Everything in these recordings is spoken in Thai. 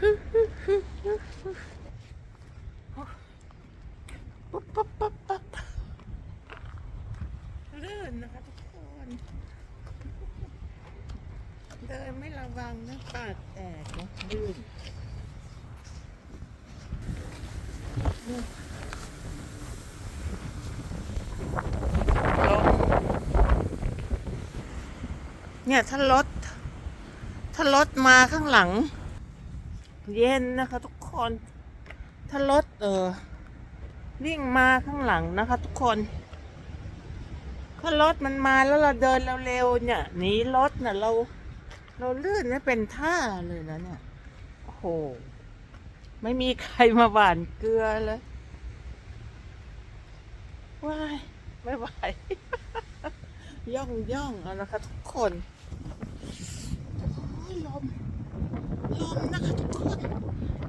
ปุ๊บปุ๊บปุ๊บปุ๊บลื่นนะคะทุกคน เดินไม่ระวังนะปากแตกนะลื่นเนี่ยถ้ารถ ถ้ารถมาข้างหลัง เย็นนะคะ ทุกคนถ้ารถเออวิ่งมาข้างหลังนะคะ ทุกคนถ้ารถมันมาแล้วเราเดินเร็วๆเนี่ยหนีรถน่ะเรา เราลื่นไม่ยเป็นท่าเลยนะเนี่ยโอ้โหไม่มีใครมาหวานเกลือเลยว้ายไม่ไหวย่องย่องเอานะคะ ทุกคนลมลมนะคะทุก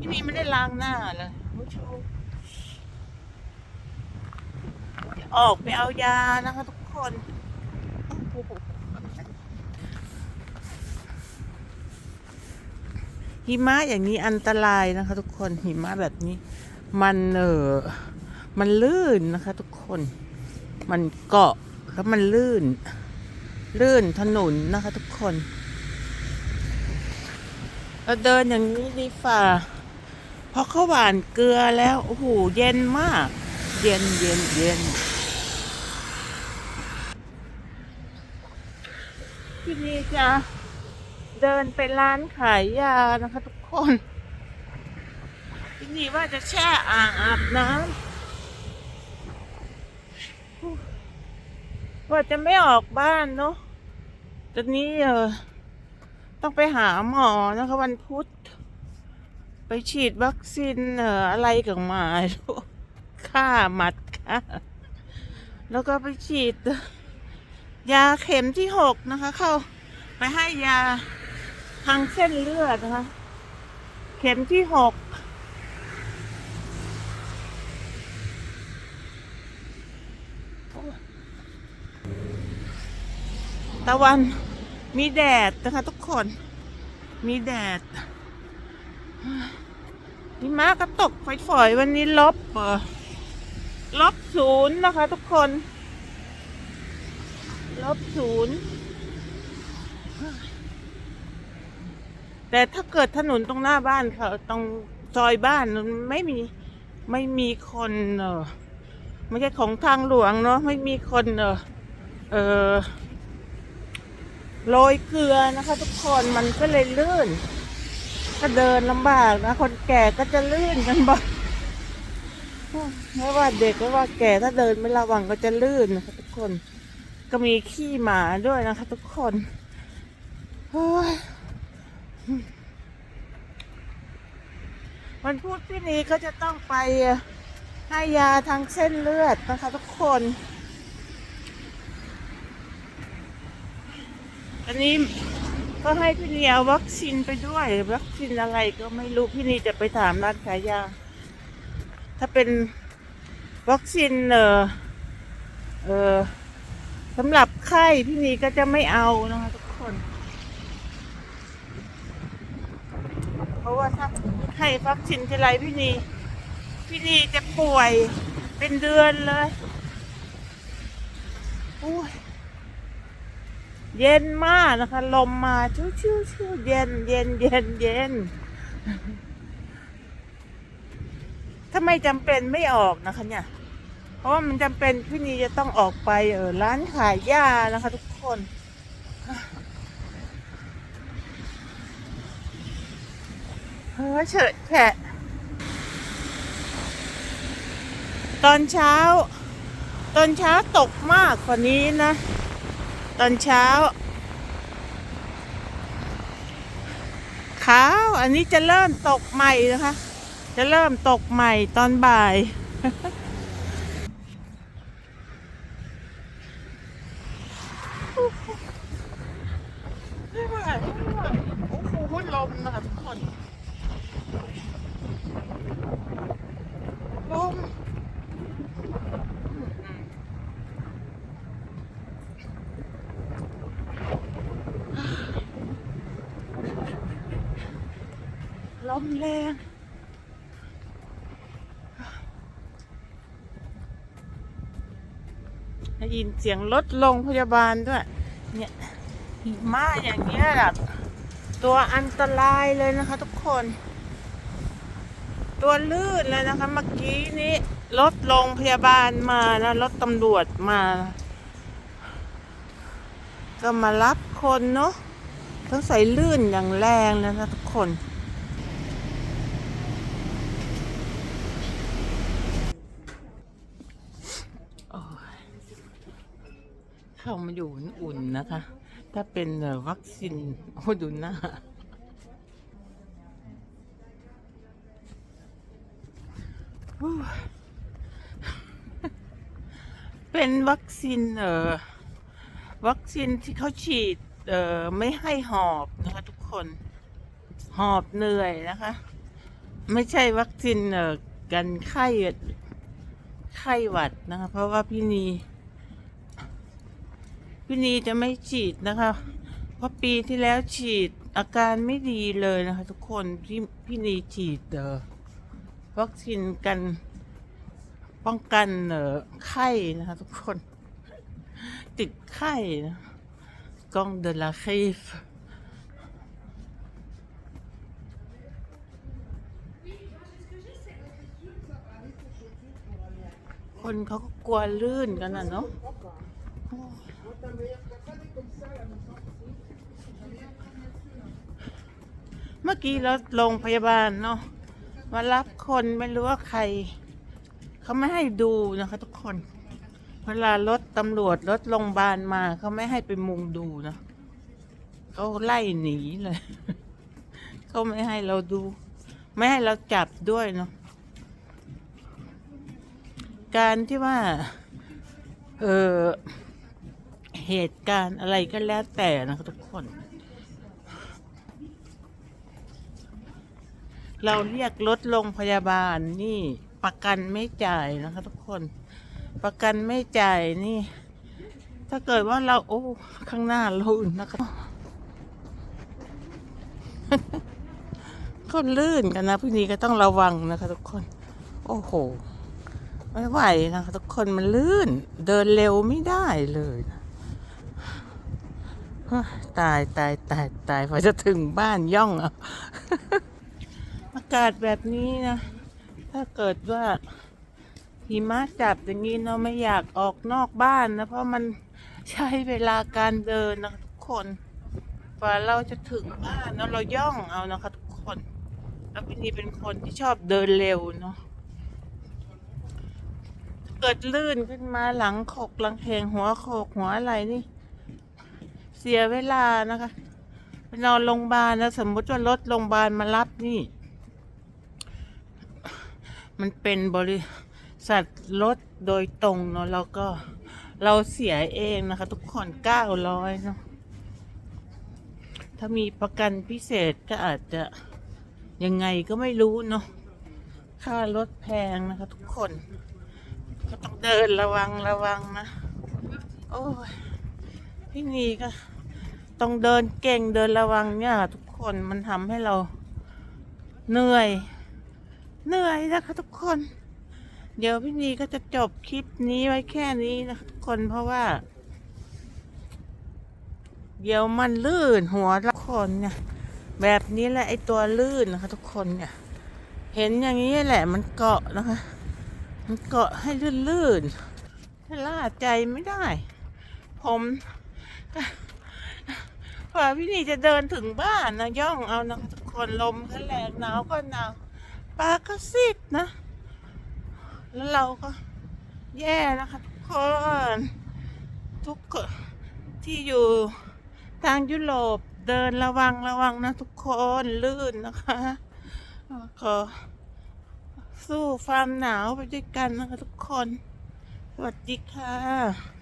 คนที่นี่ไม่ได้ล้างหน้าเลยผู้ชมออกไปเอายานะคะทุกคนหิมะอย่างนี้อันตรายนะคะ ทุกคนหิมะแบบนี้ มันเออมันลื่นนะคะ ทุกคน มันเกาะแล้วมันลื่น ลื่นถนนนะคะ ทุกคนเราเดินอย่างนี้ดีฝ่า พราะเขาหวานเกลือแล้วโอ้โหเย็นมาก เย็นเย็นเย็นที่นี่จะเดินไปร้านขายยานะคะทุกคนที่นี่ว่าจะแช่อ่างอาบน้ำว่าจะไม่ออกบ้านเนาะตอนนี้เออต้องไปหาหมอนะคะวันพุธ ไปฉีดวัคซีนเอ่ออะไรกับหมาค่าหมัดค่ะ แล้วก็ไปฉีด ยาเข็มที่หกนะคะ เข้าไปให้ยาทางเส้นเลือดนะคะ เข็มที่หกตะวันมีแดดนะคะทุกคน มีแดด หิมะก็ตกฝอยๆวันนี้ลบเออลบศูนย์นะคะทุกคน ลบศูนย์แต่ถ้าเกิดถนนตรงหน้าบ้านเขาตรงซอยบ้านไม่มีไม่มีคนเออไม่ใช่ของทางหลวงเนาะไม่มีคนเออเออโรยเกลือนะคะ ทุกคนมันก็เลยลื่น ก็เดินลำบากนะ คนแก่ก็จะลื่นกันบ่ไม่ว่าเด็กไม่ว่าแก่ถ้าเดินไม่ระวังก็จะลื่นนะคะทุกคน ก็มีขี้หมาด้วยนะคะทุกคนโอ้ยวันพูดพี่นี้ก็จะต้องไปให้ยาทางเส้นเลือดนะคะทุกคน อันนี้ ก็ให้พี่เนียวัคซีนไปด้วยวัคซีนอะไรก็ไม่รู้พี่นีจะไปถามร้านขายยา ถ้าเป็นวัคซีนเออเออสำหรับไข้พี่นีก็จะไม่เอานะคะทุกคน เพราะว่าถ้าให้วัคซีนทีไรพี่นีพี่นีจะป่วยเป็นเดือนเลยโอ้ย เย็นมากนะคะ ลมมาชิวชิวชิวเย็นเย็นเย็นเย็นถ้าไม่จำเป็นไม่ออกนะคะเนี่ย เพราะว่ามันจำเป็นพี่นีจะต้องออกไปเออร้านขายยานะคะ ทุกคน เฮ้เฉยแฉะตอนเช้า ตอนเช้าตกมากกว่านี้นะ ตอนเช้าขาวอันนี้จะเริ่มตกใหม่นะคะ จะเริ่มตกใหม่ตอนบ่าย ไม่ไหวไม่ไหวโอ้โหลมนะคะทุกคนลม ลมแรง ได้ยินเสียงรถลงพยาบาลด้วย เนี่ยหิมะอย่างเงี้ยแหละตัวอันตรายเลยนะคะทุกคน ตัวลื่นเลยนะคะ เมื่อกี้นี้รถโรงพยาบาลมานะรถตำรวจมา ก็มารับคนเนาะต้องใส่ลื่นอย่างแรงเลยนะทุกคน โอ้ย เข้ามาอยู่อุ่นๆนะคะ ถ้าเป็นวัคซีนโอ้ดูหน้าเป็นวัคซีนเอ่อวัคซีนที่เขาฉีดเอ่อไม่ให้หอบนะคะทุกคนหอบเหนื่อยนะคะ ไม่ใช่วัคซีนเอ่อกันไข้ไข้หวัดนะคะ เพราะว่าพี่นี พี่นีจะไม่ฉีดนะคะ เพราะปีที่แล้วฉีดอาการไม่ดีเลยนะคะ ทุกคนพี่พี่นีฉีดเอ่อวัคซีนกันป้องกันเอ่อไข้นะคะทุกคน ติดไข้นะกองเดลาคีฟคนเขาก็กลัวลื่นกันนะเนาะ เมื่อกี้รถโรงพยาบาลเนาะมารับคนไม่รู้ว่าใคร เขาไม่ให้ดูนะคะ ทุกคน เวลารถตำรวจรถโรงพยาบาลมาเขาไม่ให้ไปมุงดูนะเขาไล่หนีเลยเขาไม่ให้เราดู ไม่ให้เราจับด้วยเนาะการที่ว่า เออ เหตุการณ์อะไรก็แล้วแต่นะคะทุกคน เราเรียกรถโรงพยาบาลนี่ประกันไม่จ่ายนะคะทุกคน ประกันไม่จ่ายนี่ ถ้าเกิดว่าเราโอ้ข้างหน้าลื่นนะคะก็ลื่นกันนะพี่นี้ก็ต้องระวังนะคะทุกคน โอ้โห ไม่ไหวนะคะทุกคนมันลื่น เดินเร็วไม่ได้เลยนะเฮ้ย ตายตายตายตายพอจะถึงบ้านย่องเอาอากาศแบบนี้นะ ถ้าเกิดว่าหิมะจับอย่างนี้เราไม่อยากออกนอกบ้านนะ เพราะมันใช้เวลาการเดินนะทุกคนกว่าเราจะถึงบ้านแล้วเราย่องเอานะคะทุกคนแล้วพี่นีเป็นคนที่ชอบเดินเร็วเนาะเกิดลื่นขึ้นมาหลังขกหลังเพงหัวโขกหัวอะไรนี่ เสียเวลานะคะไปนอนโรงพยาบาลแล้วสมมติว่ารถโรงพยาบาลมารับนี่ มันเป็นบริษัทรถโดยตรงเนาะเราก็เราเสียเองนะคะ ทุกคนเก้าร้อยเนาะถ้ามีประกันพิเศษก็อาจจะยังไงก็ไม่รู้เนาะค่ารถแพงนะคะ ทุกคน ก็ต้องเดินระวังระวังนะ โอ้ยพี่นีก็ ต้องเดินเก่งเดินระวังเนี่ยทุกคนมันทำให้เราเหนื่อย เหนื่อยนะคะทุกคน เดี๋ยวพี่นีก็จะจบคลิปนี้ไว้แค่นี้นะคะทุกคนเพราะว่า เดี๋ยวมันลื่นหัวละคนเนี่ย แบบนี้แหละไอตัวลื่นนะคะ ทุกคนเนี่ย เห็นอย่างนี้แหละมันเกาะนะคะ มันเกาะให้ลื่นๆถ้าล่าใจไม่ได้ ผม ก็กว่าพี่นี่จะเดินถึงบ้านนะย่องเอานะทุกคนลมก็แรงหนาวก็หนาวปลาก็ซิดนะ แล้วเราก็แย่นะคะทุกคนทุกคนที่อยู่ทางยุโรปเดินระวังระวังนะทุกคนลื่นนะคะขอสู้ความหนาวไปด้วยกันนะคะทุกคน สวัสดีค่ะ